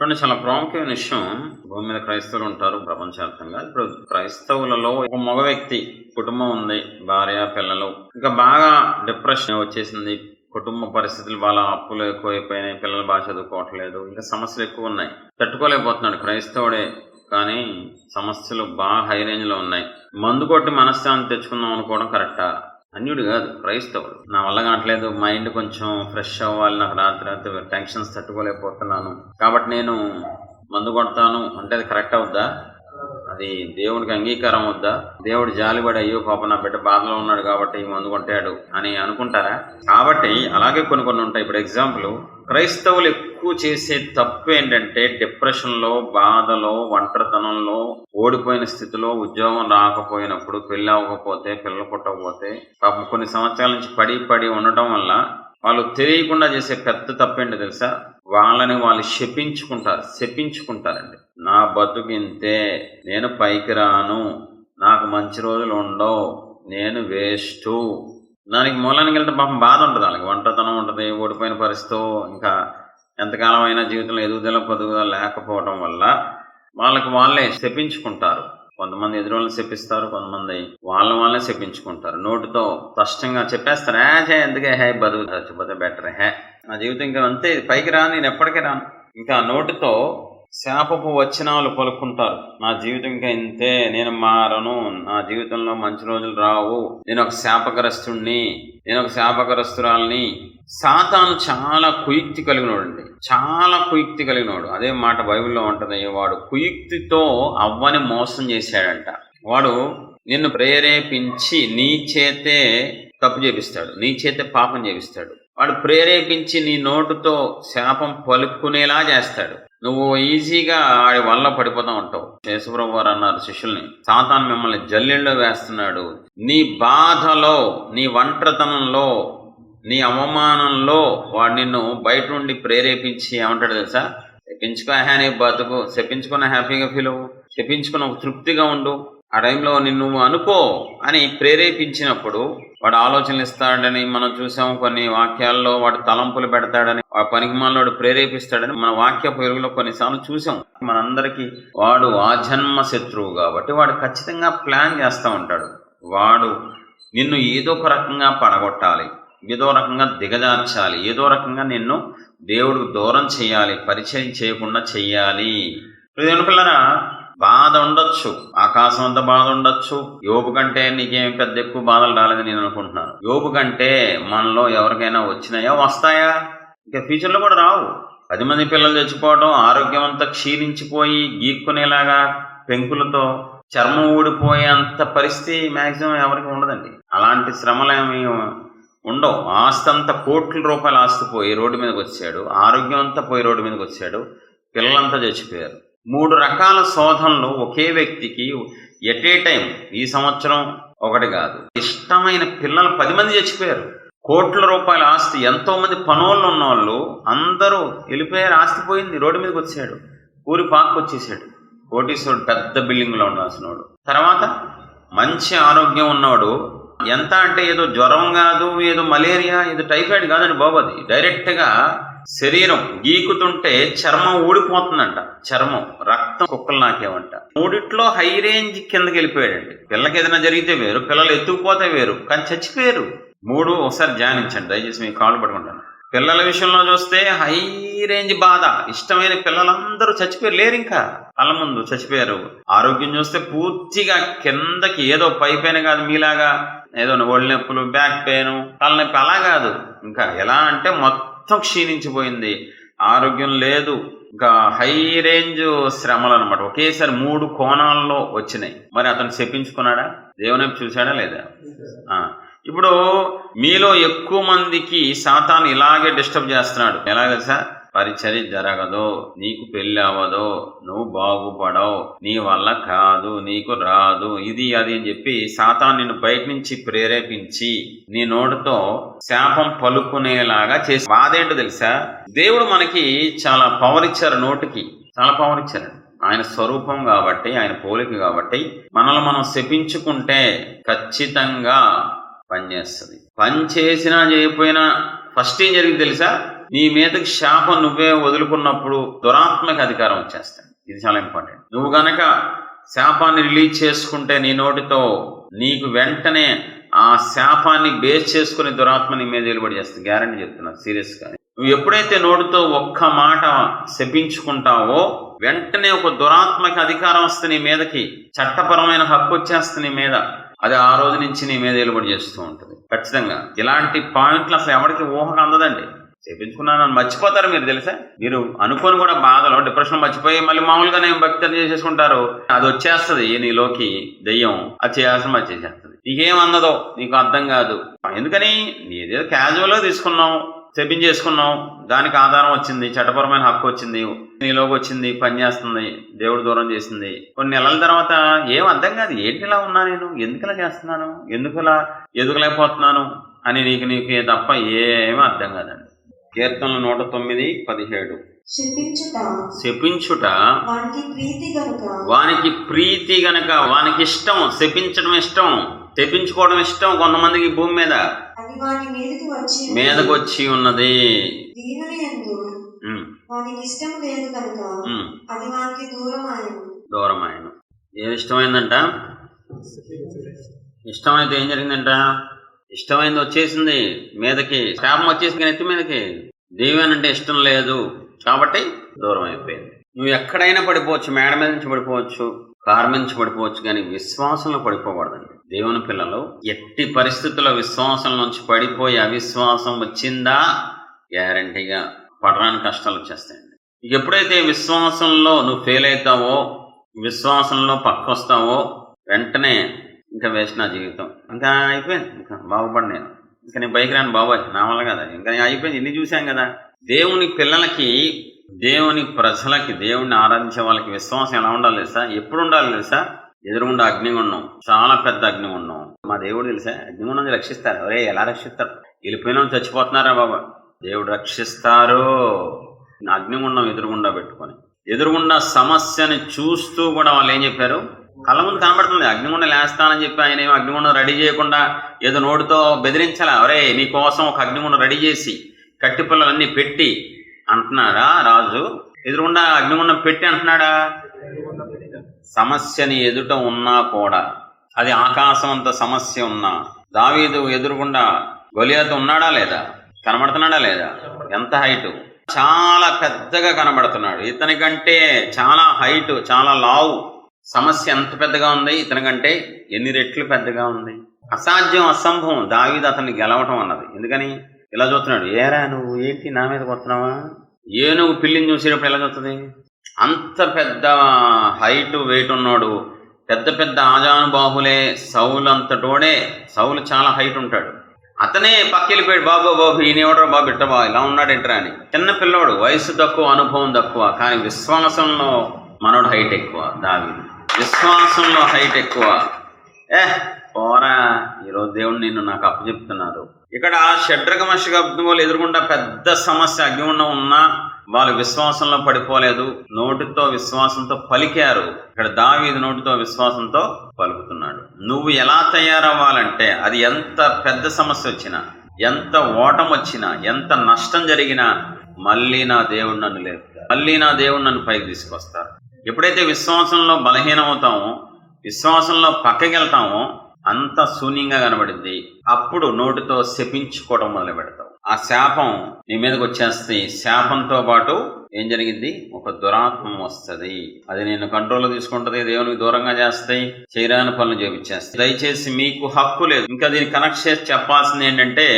చూడండి చాలా ప్రాముఖ్యమైన విషయం. భూమి మీద క్రైస్తవులు ఉంటారు ప్రపంచవ్యాప్తంగా. ఇప్పుడు క్రైస్తవులలో ఒక మగ వ్యక్తి కుటుంబం ఉంది భార్య పిల్లలు. ఇంకా బాగా డిప్రెషన్ వచ్చేసింది. కుటుంబ పరిస్థితులు వాళ్ళ అప్పులు ఎక్కువైపోయినాయి పిల్లలు బాగా చదువుకోవట్లేదు ఇంకా సమస్యలు ఎక్కువ ఉన్నాయి. తట్టుకోలేకపోతున్నాడు క్రైస్తవుడే కానీ సమస్యలు బాగా హై రేంజ్లో ఉన్నాయి. మందు కొట్టి మనశ్శాంతి తెచ్చుకుందాం అనుకోవడం కరెక్టా అన్యుడు కాదు క్రైస్తవుడు. నా వల్ల కావట్లేదు మైండ్ కొంచెం ఫ్రెష్ అవ్వాలి నాకు రాత్రి రాత్రి టెన్షన్స్ తట్టుకోలేకపోతున్నాను. కాబట్టి నేను మందు కొడతాను. అంటే అది కరెక్ట్ అవుద్దా? అది దేవుడికి అంగీకారం వద్దా దేవుడు జాలిబడి అయ్యో పాప నా బిడ్డ బాధలో ఉన్నాడు కాబట్టి మందు కొట్టాడు అని అనుకుంటారా? కాబట్టి అలాగే కొన్ని కొన్ని ఉంటాయి. ఇప్పుడు ఎగ్జాంపుల్ క్రైస్తవులు ఎక్కువ చేసే తప్పు ఏంటంటే డిప్రెషన్లో బాధలో ఒంటరితనంలో ఓడిపోయిన స్థితిలో ఉద్యోగం రాకపోయినప్పుడు పెళ్ళి అవ్వకపోతే పిల్లలు పుట్టకపోతే పాపం కొన్ని సంవత్సరాల నుంచి పడి పడి ఉండటం వల్ల వాళ్ళు తెలియకుండా చేసే పెద్ద తప్పేంటి తెలుసా? వాళ్ళని వాళ్ళు శపించుకుంటారు శపించుకుంటారండి. నా బతుకింతే నేను పైకి రాను నాకు మంచి రోజులు ఉండవు నేను వేస్టు. దానికి మూలానికి వెళ్తే పాపం బాధ ఉంటుంది వాళ్ళకి. ఒంటరితనం ఉంటుంది ఓడిపోయిన పరిస్థితో ఇంకా ఎంతకాలం అయినా జీవితంలో ఎదుగుదల పొదుగుదల లేకపోవడం వల్ల వాళ్ళకి వాళ్ళే శపించుకుంటారు. కొంతమంది ఎదురు వాళ్ళని శపిస్తారు కొంతమంది వాళ్ళ వాళ్ళే శపించుకుంటారు. నోటితో స్పష్టంగా చెప్పేస్తారు. హే చే ఎందుకే హే బదువు చచ్చిపోతే బెటర్ హే. నా జీవితం ఇంకా అంతే పైకి రాను నేను ఎప్పటికీ రాను. ఇంకా నోటితో శాపపు వచనాలు పలుకుంటారు. నా జీవితం ఇంకా ఇంతే నేను మారను. నా జీవితంలో మంచి రోజులు రావు. నేను ఒక శాపగ్రస్తుణ్ణి నేను ఒక శాపగ్రస్తురాల్ని. సాతాను చాలా కుయుక్తి కలిగినోడండి. చాలా కుయుక్తి కలిగినోడు. అదే మాట బైబిల్లో ఉంటుంది వాడు కుయుక్తితో అవ్వని మోసం చేశాడంట. వాడు నిన్ను ప్రేరేపించి నీ చేతే తప్పు చేపిస్తాడు. నీ చేతే పాపం చేపిస్తాడు. వాడు ప్రేరేపించి నీ నోటుతో శాపం పలుకునేలా చేస్తాడు. నువ్వు ఈజీగా ఆడి వల్ల పడిపోతా ఉంటావు. శేషపురం వారు అన్నారు శిష్యుల్ని సాతాన్ మిమ్మల్ని జల్లెల్లో వేస్తున్నాడు. నీ బాధలో నీ ఒంటరితనంలో నీ అవమానంలో వాడు నిన్ను బయట నుండి ప్రేరేపించి ఏమంటాడు తెలుసా? చెప్పించుకో హ్యానీ బతుకు చెప్పించుకున్న హ్యాపీగా ఫీల్ అవ్వు. చెప్పించుకున్న తృప్తిగా ఉండు. ఆ టైంలో నిన్ను అనుకో అని ప్రేరేపించినప్పుడు వాడు ఆలోచనలు ఇస్తాడని మనం చూసాము కొన్ని వాక్యాల్లో వాడు తలంపులు పెడతాడని ఆ పనికిమాలోడు ప్రేరేపిస్తాడని మన వాక్య పెరుగులో కొన్నిసార్లు చూసాం. మనందరికీ వాడు ఆజన్మ శత్రువు కాబట్టి వాడు ఖచ్చితంగా ప్లాన్ చేస్తూ ఉంటాడు. వాడు నిన్ను ఏదో ఒక రకంగా పడగొట్టాలి ఏదో రకంగా దిగజార్చాలి ఏదో రకంగా నిన్ను దేవుడికి దూరం చేయాలి పరిచయం చేయకుండా చెయ్యాలి దేవుని పిల్లరా బాధ ఉండొచ్చు ఆకాశం అంత బాధ ఉండొచ్చు యోపు కంటే నీకేం పెద్ద ఎక్కువ బాధలు రాలేదని నేను అనుకుంటున్నాను. యోపు కంటే మనలో ఎవరికైనా వచ్చినాయా వస్తాయా? ఇంకా ఫ్యూచర్లో కూడా రావు. పది మంది పిల్లలు చచ్చిపోవడం ఆరోగ్యం అంతా క్షీణించిపోయి గీక్కునేలాగా పెంకులతో చర్మం ఊడిపోయేంత పరిస్థితి మ్యాక్సిమం ఎవరికి ఉండదండి. అలాంటి శ్రమలేమి ఉండవు. ఆస్తి అంతా కోట్ల రూపాయల ఆస్తి పోయి రోడ్డు మీదకి వచ్చాడు. ఆరోగ్యం అంతా పోయి రోడ్డు మీదకి వచ్చాడు. పిల్లలంతా చచ్చిపోయారు. మూడు రకాల శోధనలు ఒకే వ్యక్తికి ఎట్ ఏ టైం ఈ సంవత్సరం ఒకటి కాదు. ఇష్టమైన పిల్లలు పది మంది చచ్చిపోయారు. కోట్ల రూపాయల ఆస్తి ఎంతోమంది పనోళ్ళు పనులు అందరూ వెళ్ళిపోయారు ఆస్తి పోయింది రోడ్డు మీదకి వచ్చాడు ఊరి పార్క్ వచ్చేసాడు కోటీశ్వరుడు పెద్ద బిల్డింగ్లో ఉండాల్సిన వాడు తర్వాత మంచి ఆరోగ్యం ఉన్నవాడు ఎంత అంటే ఏదో జ్వరం కాదు ఏదో మలేరియా ఏదో టైఫాయిడ్ కాదండి బాబు అది. డైరెక్ట్గా శరీరం గీకుతుంటే చర్మం ఊడిపోతుందంట. చర్మం రక్తం కుక్కలు నాకేమంట మూడిట్లో హై రేంజ్ కిందకి వెళ్ళిపోయాడండి. పిల్లకి ఏదైనా జరిగితే వేరు పిల్లలు ఎత్తుకుపోతే వేరు కానీ చచ్చిపోయారు. మూడు ఒకసారి ధ్యానించండి దయచేసి మీ కాళ్ళు పట్టుకుంటాను. పిల్లల విషయంలో చూస్తే హై రేంజ్ బాధ. ఇష్టమైన పిల్లలందరూ చచ్చిపోయారు లేరు ఇంకా. కళ్ళ ముందు చచ్చిపోయారు. ఆరోగ్యం చూస్తే పూర్తిగా కిందకి ఏదో పై పైన కాదు మీలాగా. ఏదో ఒళ్ళు నొప్పులు బ్యాక్ పెయిన్ తలనొప్పి అలా కాదు. ఇంకా ఎలా అంటే మొత్తం క్షీణించిపోయింది. ఆరోగ్యం లేదు. ఇంకా హై రేంజ్ శ్రమలు అనమాట ఒకేసారి మూడు కోణాల్లో వచ్చినాయి. మరి అతను చెప్పించుకున్నాడా దేవుని చూశాడా లేదా? ఇప్పుడు మీలో ఎక్కువ మందికి సాతాను ఇలాగే డిస్టర్బ్ చేస్తున్నాడు. ఎలాగ సార్ పరిచర్య జరగదు నీకు పెళ్ళి అవ్వదు నువ్వు బాగుపడవు నీ వల్ల కాదు నీకు రాదు ఇది అది అని చెప్పి సాతాన్ నిన్ను బయట నుంచి ప్రేరేపించి నీ నోటితో శాపం పలుకునేలాగా చేసి బాధేంటో తెలుసా? దేవుడు మనకి చాలా పవర్ ఇచ్చారు నోటికి. చాలా పవర్ ఇచ్చారు. ఆయన స్వరూపం కాబట్టి ఆయన పోలిక కాబట్టి మనల్ని మనం శపించుకుంటే ఖచ్చితంగా పనిచేస్తుంది పని చేసినా చేయకపోయినా ఫస్ట్ ఏం జరిగింది తెలుసా? నీ మీదకి శాపం నువ్వే వదులుకున్నప్పుడు దురాత్మక అధికారం వచ్చేస్తాయి ఇది చాలా ఇంపార్టెంట్. నువ్వు గనక శాపాన్ని రిలీజ్ చేసుకుంటే నీ నోటితో నీకు వెంటనే ఆ శాపాన్ని బేస్ చేసుకుని దురాత్మ నీ మీద వెలువడి చేస్తుంది. గ్యారంటీ చెప్తున్నా సీరియస్గా. నువ్వు ఎప్పుడైతే నోటితో ఒక్క మాట శపించుకుంటావో వెంటనే ఒక దురాత్మక అధికారం వస్తుంది నీ మీదకి చట్టపరమైన హక్కు వచ్చేస్తుంది నీ మీద. అది ఆ రోజు నుంచి నీ మీద వెలువడి చేస్తూ ఉంటుంది. ఖచ్చితంగా. ఇలాంటి పాయింట్లు అసలు ఎవరికి ఊహకు అందదండి. చేయించుకున్నాను మర్చిపోతారు మీరు తెలుసా? మీరు అనుకోని కూడా బాధలో డిప్రెషన్ మర్చిపోయి మళ్ళీ మామూలుగా నేను భక్తి చేసేసుకుంటారు. అది వచ్చేస్తుంది నీలోకి దెయ్యం. అది చేయాల్సిన మరి చేసేస్తుంది. నీకేం అన్నదో నీకు అర్థం కాదు. ఎందుకని? నీదేదో క్యాజువల్గా తీసుకున్నావు చేసుకున్నావు. దానికి ఆధారం వచ్చింది చట్టపరమైన హక్కు వచ్చింది నీలోకి వచ్చింది పని చేస్తుంది దేవుడు దూరం చేసింది. కొన్ని నెలల తర్వాత ఏం అర్థం కాదు. ఏంటి ఇలా ఉన్నా నేను? ఎందుకులా చేస్తున్నాను? ఎందుకులా ఎదుగులేకపోతున్నాను? అని నీకు నీకు తప్ప ఏమీ అర్థం కాదండి. కీర్తనలు నూట తొమ్మిది పదిహేడు. శపించుట. వానికి ప్రీతి గనుక. వానికి ఇష్టం శపించడం ఇష్టం శపించుకోవడం ఇష్టం కొంతమందికి భూమి మీద. మీదకి వచ్చి ఉన్నది. దీనుని ఎందు. ఉమ్, వానికి ఇష్టం లేదు కనుక ఉమ్, అది వానికి దూరం ఆయన దూరం ఆయన ఏది ఇష్టమైందంట? ఇష్టమైతే ఏం జరిగిందంట? ఇష్టమైంది వచ్చేసింది మీదకి. శాపం వచ్చేసింది నెత్తి మీదకి. దేవుని అంటే ఇష్టం లేదు. కాబట్టి దూరం అయిపోయింది నువ్వు ఎక్కడైనా పడిపోవచ్చు మేడ మీద నుంచి పడిపోవచ్చు కారు మీద నుంచి పడిపోవచ్చు కానీ విశ్వాసంలో పడిపోకూడదండి. దేవుని పిల్లలు ఎట్టి పరిస్థితుల్లో విశ్వాసం నుంచి పడిపోయి అవిశ్వాసం వచ్చిందా? గ్యారంటీగా పడడానికి కష్టాలు వచ్చేస్తాయండి. ఇక ఎప్పుడైతే విశ్వాసంలో నువ్వు ఫెయిల్ అవుతావో విశ్వాసంలో పక్కొస్తావో వెంటనే ఇంకా వేసిన నా జీవితం. ఇంకా అయిపోయింది. ఇంకా బాగుపడి నేను. ఇంకా నేను బైక్ రాను బాబాయ్ నా వల్ల కదా. ఇంకా నేను అయిపోయింది ఇన్ని చూశాం కదా. దేవుని పిల్లలకి దేవుని ప్రజలకి దేవుణ్ణి ఆరాధించే వాళ్ళకి విశ్వాసం ఎలా ఉండాలి తెలుసా? ఎప్పుడు ఉండాలి తెలుసా? ఎదురుగుండా అగ్నిగుండం. చాలా పెద్ద అగ్నిగుండం. మా దేవుడు తెలుసా? అగ్నిగుండం రక్షిస్తారు. అరే ఎలా రక్షిస్తారు? వెళ్ళిపోయిన చచ్చిపోతున్నారా బాబా దేవుడు రక్షిస్తారు. అగ్నిగుండం ఎదురుగుండా పెట్టుకొని. ఎదురుగుండా సమస్యని చూస్తూ కూడా వాళ్ళు ఏం చెప్పారు? కళ్ళ ముందు కనబడుతుంది. అగ్నిగుండం లేస్తానని చెప్పి ఆయన ఏమి అగ్నిగుండం రెడీ చేయకుండా ఏదో నోటితో బెదిరించాలా. అరే నీ కోసం ఒక అగ్నిగుండం రెడీ చేసి కట్టి పిల్లలన్నీ పెట్టి అంటున్నాడా రాజు. ఎదురుగుండా అగ్నిగుండం పెట్టి అంటున్నాడా. సమస్యని ఎదుట ఉన్నా కూడా అది ఆకాశం అంత సమస్య ఉన్నా దావీదు ఎదురుగుండా గొలియాత ఉన్నాడా లేదా? కనబడుతున్నాడా లేదా? ఎంత హైటు? చాలా పెద్దగా కనబడుతున్నాడు. ఇతని కంటే చాలా హైట్ చాలా లావు. సమస్య ఎంత పెద్దగా ఉంది ఇతని కంటే ఎన్ని రెట్లు పెద్దగా ఉంది? అసాధ్యం అసంభవం. దావీదు అతన్ని గెలవటం అన్నది. ఎందుకని? ఇలా చూస్తున్నాడు. ఏరా నువ్వు? ఏంటి నా మీద కొడుతున్నావా ఏనుగు పిల్లిని చూసేటప్పుడు ఎలా చూస్తుంది? అంత పెద్ద హైట్ వెయిట్ ఉన్నాడు పెద్ద పెద్ద ఆజానుబాహులే సౌలు అంతటోడే సౌలు చాలా హైట్ ఉంటాడు. అతనే పక్కెళ్ళిపోయాడు బాబు బాబు ఈయన ఎవడో బాబు? ఇట్ట బాబు ఇలా ఉన్నాడేంట్రా అని. చిన్న పిల్లోడు వయసు తక్కువ అనుభవం తక్కువ కానీ విశ్వాసంలో మనోడు హైట్ ఎక్కువ దావి విశ్వాసంలో హైట్ ఎక్కువ. ఏ పోరా. ఈరోజు దేవుడు నిన్ను నాకు అప్పచెప్తున్నారు ఇక్కడ షడ్రకమష వాళ్ళు ఎదురుకుండా పెద్ద సమస్య అగ్నిగుండం ఉన్నా వాళ్ళు విశ్వాసంలో పడిపోలేదు. నోటితో విశ్వాసంతో పలికారు. ఇక్కడ దావీది నోటితో విశ్వాసంతో పలుకుతున్నాడు. నువ్వు ఎలా తయారవ్వాలంటే అది ఎంత పెద్ద సమస్య వచ్చినా ఎంత ఓటం వచ్చినా ఎంత నష్టం జరిగినా మళ్ళీ నా దేవుడు నన్ను లేపుతారు మళ్ళీ నా దేవుడు నన్ను పైకి తీసుకొస్తారు ఎప్పుడైతే విశ్వాసంలో బలహీనమవుతామో విశ్వాసంలో పక్కకి వెళ్తామో అంత శూన్యంగా కనబడింది. అప్పుడు నోటితో శపించుకోవడం మొదలు పెడతావు. ఆ శాపం నీ మీదకి వచ్చేస్తే శాపంతో పాటు ఏం జరిగింది? ఒక దురాత్మం వస్తుంది. అది నేను కంట్రోల్ తీసుకుంటది దేవునికి దూరంగా చేస్తాయి చేయరాని పనులు చేపించేస్తాయి దయచేసి మీకు హక్కు లేదు. ఇంకా దీన్ని కనెక్ట్ చేసి చెప్పాల్సింది ఏంటంటే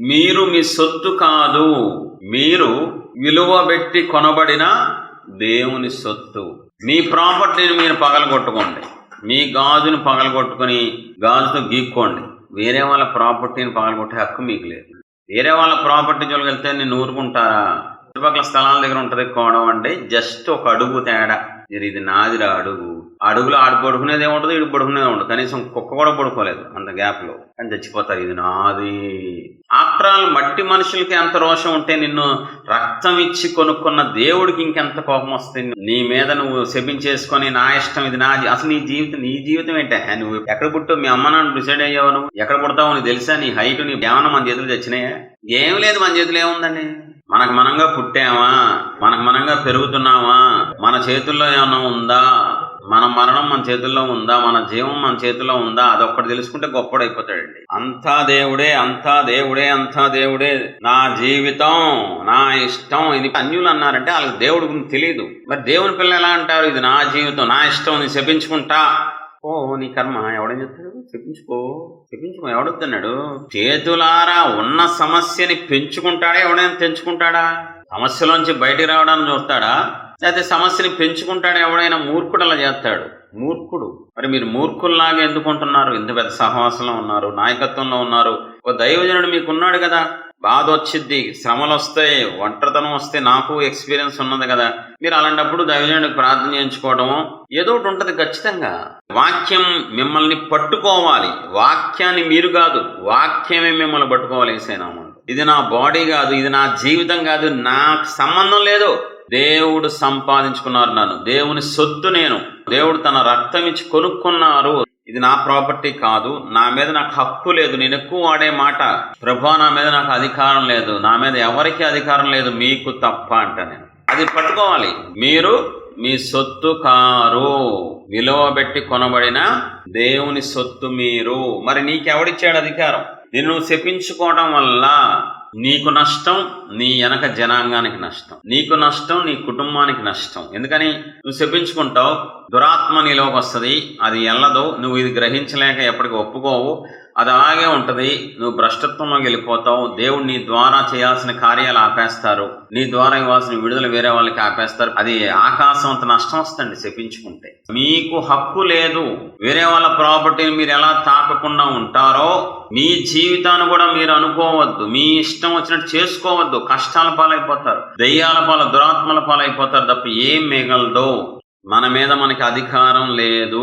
మీరు మీ సొత్తు కాదు. మీరు విలువ పెట్టి కొనబడిన దేవుని సొత్తు. మీ ప్రాపర్టీని మీరు పగలగొట్టుకోండి. మీ గాజుని పగలగొట్టుకొని గాజుతో గీక్కోండి. వేరే వాళ్ళ ప్రాపర్టీని పగలగొట్టే హక్కు మీకు లేదు. వేరే వాళ్ళ ప్రాపర్టీ జోలికి వెళ్తే నేను ఊరుకుంటారా? చుట్టుపక్కల స్థలాల దగ్గర ఉంటుంది కోవడం అంటే జస్ట్ ఒక అడుగు తేడా. మీరు ఇది నాదిరా అడుగు. అడుగులో ఆడు పడుకునేది ఏముంటుంది ఇడు పడుకునేది ఉండదు కనీసం కుక్క కూడా పడుకోలేదు అంత గ్యాప్లో. చచ్చిపోతారు ఇది నాది. ఆఫ్టర్ ఆల్ మట్టి మనుషులకి ఎంత రోషం ఉంటే నిన్ను రక్తం ఇచ్చి కొనుక్కున్న దేవుడికి ఇంకెంత కోపం వస్తుంది నీ మీద నువ్వు శపించేసుకొని నా ఇష్టం ఇది నా అసలు నీ జీవితం నీ జీవితం ఏంటే? నువ్వు ఎక్కడ పుట్టావు? మీ అమ్మ నాన్న డిసైడ్ అయ్యావు నువ్వు? ఎక్కడ పుడతావు నీకు తెలుసా? నీ హైట్ నీ ఏమన్నా మన చేతులు తెచ్చినాయా ఏం లేదు మన చేతులు ఏముందండి? మనకు మనంగా పుట్టామా? మనకు మనంగా పెరుగుతున్నామా? మన చేతుల్లో ఏమైనా ఉందా? మన మరణం మన చేతుల్లో ఉందా? మన జీవం మన చేతుల్లో ఉందా? అదొక్కటి తెలుసుకుంటే గొప్పడైపోతాడండి. అంతా దేవుడే అంతా దేవుడే అంతా దేవుడే. నా జీవితం నా ఇష్టం. ఇది అన్యులు అన్నారంటే వాళ్ళకి దేవుడి గురించి తెలియదు మరి దేవుని పిల్లలు ఎలా అంటారు? ఇది నా జీవితం నా ఇష్టం నేను శపించుకుంటా. ఓ నీ కర్మ ఎవడని చెప్తాడు? చెప్పించుకో చెప్పించుకో ఎవడొద్దన్నాడు? చేతులారా ఉన్న సమస్యని పెంచుకుంటాడా? ఎవడైనా తెంచుకుంటాడా? సమస్యలోంచి బయటికి రావడానికి చూస్తాడా? లేకపోతే సమస్యని పెంచుకుంటాడు ఎవడైనా మూర్ఖుడు అలా చేస్తాడు? మూర్ఖుడు. మరి మీరు మూర్ఖుల్లాగా ఎందుకుంటున్నారు ఇంత పెద్ద సహవాసంలో ఉన్నారు నాయకత్వంలో ఉన్నారు. ఓ దైవజనుడు మీకు ఉన్నాడు కదా? బాధ వచ్చిద్ది శ్రమలు వస్తాయి ఒంటరితనం వస్తే నాకు ఎక్స్పీరియన్స్ ఉన్నది కదా? మీరు అలాంటప్పుడు దైవజనుడికి ప్రార్థన చేయించుకోవడము ఏదో ఒకటి ఉంటుంది ఖచ్చితంగా. వాక్యం మిమ్మల్ని పట్టుకోవాలి. వాక్యాన్ని మీరు కాదు వాక్యమే మిమ్మల్ని పట్టుకోవాలి ఏసైనాము ఇది నా బాడీ కాదు ఇది నా జీవితం కాదు నాకు సంబంధం లేదు. దేవుడు సంపాదించుకున్నారు నన్ను. దేవుని సొత్తు నేను. దేవుడు తన రక్తం ఇచ్చి కొనుక్కున్నారు. ఇది నా ప్రాపర్టీ కాదు. నా మీద నాకు హక్కు లేదు. నేను ఎక్కువ వాడే మాట. ప్రభా నా మీద నాకు అధికారం లేదు. నా మీద ఎవరికి అధికారం లేదు. మీకు తప్ప అంట నేను. అది పట్టుకోవాలి. మీరు మీ సొత్తు కారు విలువ పెట్టి కొనబడిన దేవుని సొత్తు మీరు. మరి నీకెవడిచ్చాడు అధికారం? నిన్ను శపించుకోవడం వల్ల నీకు నష్టం నీ వెనక జనాంగానికి నష్టం. నీకు నష్టం నీ కుటుంబానికి నష్టం. ఎందుకని? నువ్వు శపించుకుంటావు దురాత్మ నీలోకి వస్తుంది అది ఎల్లదు నువ్వు ఇది గ్రహించలేక ఎప్పటికి ఒప్పుకోవు అది అలాగే ఉంటుంది. నువ్వు భ్రష్టత్వంలోకి వెళ్ళిపోతావు. దేవుడు నీ ద్వారా చేయాల్సిన కార్యాలు ఆపేస్తారు. నీ ద్వారా ఇవ్వాల్సిన విడుదల వేరే వాళ్ళకి ఆపేస్తారు. అది ఆకాశం అంత నష్టం వస్తుంది శపించుకుంటే మీకు హక్కు లేదు. వేరే వాళ్ళ ప్రాపర్టీని మీరు ఎలా తాకకుండా ఉంటారో మీ జీవితాన్ని కూడా మీరు అనుకోవద్దు. మీ ఇష్టం వచ్చినట్టు చేసుకోవద్దు. కష్టాల పాలైపోతారు. దెయ్యాల పాల దురాత్మల పాలైపోతారు తప్ప ఏం మిగలదో. మన మీద మనకి అధికారం లేదు.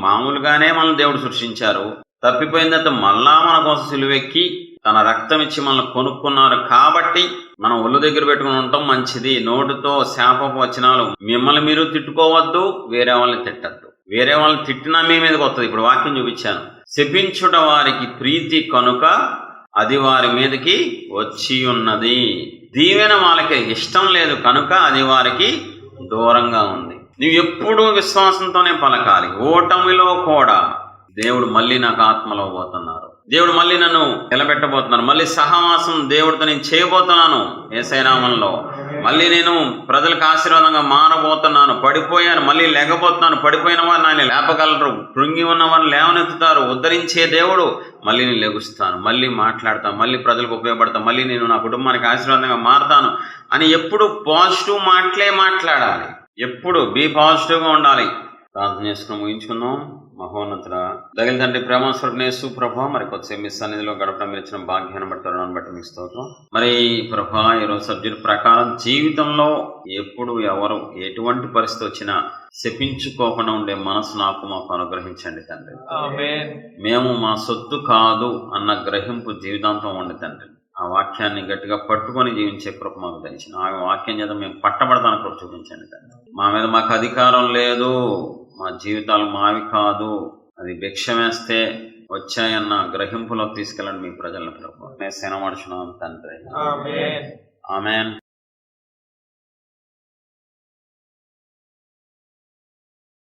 మామూలుగానే మనం దేవుడు సృష్టించారు. తప్పిపోయిన తర్వాత మళ్ళా మన కోసం సిలువెక్కి తన రక్తం ఇచ్చి మనల్ని కొనుక్కున్నారు కాబట్టి మనం ఒళ్ళు దగ్గర పెట్టుకుని ఉండటం మంచిది. నోటితో శాపపు వచనాలు మిమ్మల్ని మీరు తిట్టుకోవద్దు వేరే వాళ్ళని తిట్టద్దు. వేరే వాళ్ళని తిట్టినా మీ మీదకి వస్తుంది. ఇప్పుడు వాక్యం చూపించాను. శపించుట వారికి ప్రీతి కనుక అది వారి మీదకి వచ్చి ఉన్నది. దీవెన వాళ్ళకి ఇష్టం లేదు కనుక అది వారికి దూరంగా ఉంది. నువ్వు ఎప్పుడూ విశ్వాసంతోనే పలకాలి. ఓటమిలో కూడా దేవుడు మళ్ళీ నాకు ఆత్మలో పోతున్నారు. దేవుడు మళ్ళీ నన్ను నిలబెట్టబోతున్నారు. మళ్ళీ సహవాసం దేవుడితో నేను చేయబోతున్నాను ఏసైనామంలో. మళ్ళీ నేను ప్రజలకు ఆశీర్వాదంగా మారబోతున్నాను. పడిపోయాను మళ్ళీ లేకపోతున్నాను. పడిపోయిన వారిని ఆయన లేపగలరు. కృంగి ఉన్న వారిని లేవనెత్తుతారు. ఉద్ధరించే దేవుడు మళ్ళీ నేను లెగుస్తాను. మళ్ళీ మాట్లాడతాను. మళ్ళీ ప్రజలకు ఉపయోగపడతాను. మళ్ళీ నేను నా కుటుంబానికి ఆశీర్వాదంగా మారతాను అని ఎప్పుడు పాజిటివ్ మాటలే మాట్లాడాలి. ఎప్పుడు బీ పాజిటివ్గా ఉండాలి. ప్రార్థన చేసుకుని ముగించుకుందాం. మహోన్నతుడ. దగిన తండ్రి ప్రేమ స్వర్ణేశు ప్రభా మరి కొద్దిసేపు మీ సన్నిధిలో గడపడం మీరు ఇచ్చిన భాగ్యాన్ని బట్టి తరుణాన్ని బట్టి మీకు స్తోత్రం. మరి ప్రభా ఈరోజు సబ్జెక్ట్ ప్రకారం జీవితంలో ఎప్పుడు ఎవరు ఎటువంటి పరిస్థితి వచ్చినా శపించుకోకుండా ఉండే మనసు నాకు మాకు అనుగ్రహించండి తండ్రి. మేము మా సొత్తు కాదు అన్న గ్రహింపు జీవితాంతం ఉండి తండ్రి. ఆ వాక్యాన్ని గట్టిగా పట్టుకొని జీవించే కృప మాకు ధరించిన ఆ వాక్యం చేత మేము పట్టబడతాను కృప చూపించండి తండ్రి. మా మీద మాకు అధికారం లేదు. మా జీవితాలు మావి కాదు అది భిక్ష వేస్తే వచ్చాయన్న గ్రహింపులోకి తీసుకెళ్ళండి మీ ప్రజలను ప్రభు. నేను సెనమడుచున్నాం తండ్రి. ఆమెన్.